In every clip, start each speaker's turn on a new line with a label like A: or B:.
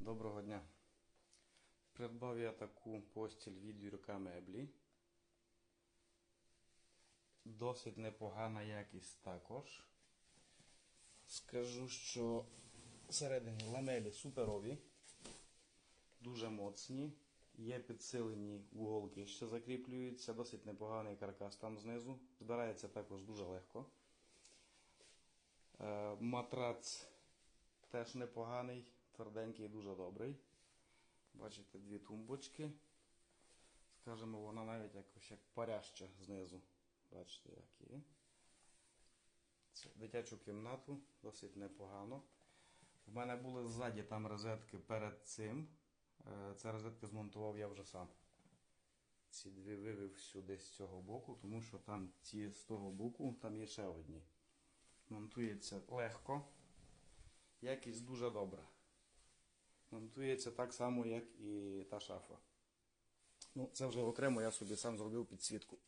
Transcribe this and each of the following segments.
A: Доброго дня. Придбав я таку постіль від Юрка Меблі. Досить непогана якість також. Скажу, що всередині ламелі суперові, дуже моцні. Є підсилені уголки, що закріплюються, досить непоганий каркас там знизу. Збирається також дуже легко. Е, Матрац теж непоганий, тверденький, дуже добрий. Бачите, дві тумбочки. Скажемо, вона навіть якось як паряща знизу. Бачите, як є. Це дитячу кімнату, досить непогано. В мене були ззаді там розетки перед цим. Е, Це розетки змонтував я вже сам. Ці дві вивів сюди з цього боку, тому що там ці з того боку, там є ще одні. Монтується легко. Якість дуже добра. Монтується так само, як і та шафа. Ну, це вже окремо я собі сам зробив підсвітку.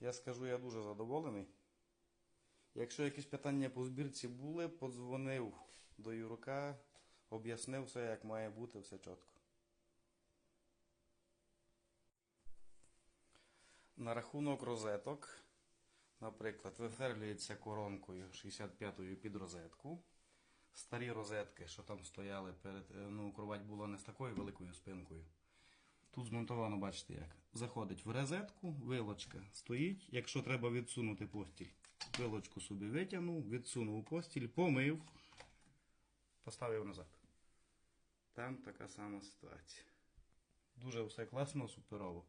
A: Я скажу, я дуже задоволений. Якщо якісь питання по збірці були, подзвонив до Юрка, об'яснив все, як має бути, все чітко. На рахунок розеток, наприклад, виферлюється коронкою 65-ю під розетку. Старі розетки, що там стояли перед. е, Ну, кровать була не з такою великою спинкою. Тут змонтовано, бачите як. Заходить в розетку, вилочка стоїть. Якщо треба відсунути постіль, вилочку собі витягнув, відсунув постіль, помив, поставив назад. Там така сама ситуація. Дуже все класно, суперово.